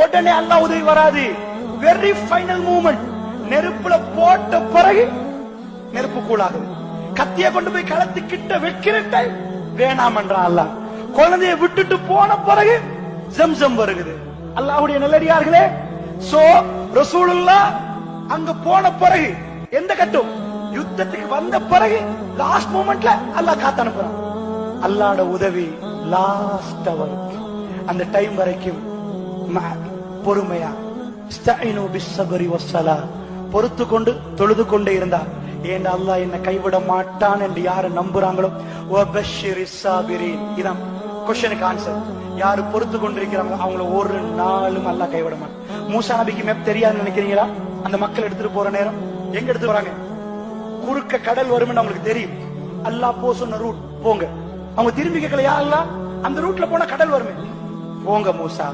உடனே அல்லா உதவி வராது. வெரி ஃபைனல் மூமெண்ட் நெருப்புல போட்ட பிறகு நெருப்பு கூடாது கத்திய கொண்டு போய் களத்து கிட்ட வைக்கிற டைம் வேணாம் என்றான் அல்லாஹ். குழந்தைய விட்டுட்டு போன பிறகு ஜம்சம் வருகிறது. அல்லாஹுடைய நல்லடியார்களே சோ ரசூலுல்லா அங்க போன பிறகு எந்த கட்டம்? யுத்தத்துக்கு வந்த பிறகு லாஸ்ட் மூமெண்ட்ல அல்லாஹ் காத்து அனுப்புறான். அல்லாட உதவி லாஸ்ட் வரைக்கும் அந்த டைம் வரைக்கும் பொறுமையா. பொறுத்து கொண்டு தொழுது கொண்டே இருந்தா. ஏன் அல்லா என்ன கைவிட மாட்டான் என்று யாரு நம்புறாங்களோ? இதான் கொஸ்டனுக்கு ஆன்சர் யாரு பொறுத்து கொண்டிருக்கிறாங்க அவங்கள ஒரு நாளும் அல்லாஹ் கைவிட மாட்டான். மூசா நபிக்கு மேப் தெரியாதுன்னு நினைக்கிறீங்களா? அந்த மக்கள் எடுத்துட்டு போற நேரம். எங்க எடுத்து வராங்க குறுக்க கடல் வரும்னு அவங்களுக்கு தெரியும். அல்லா போ சொன்ன ரூட் போங்க. அவங்க திரும்பி கேட்கல யா அல்லாஹ் அந்த ரூட்ல போனா கடல் வருமே. போங்க மூசா.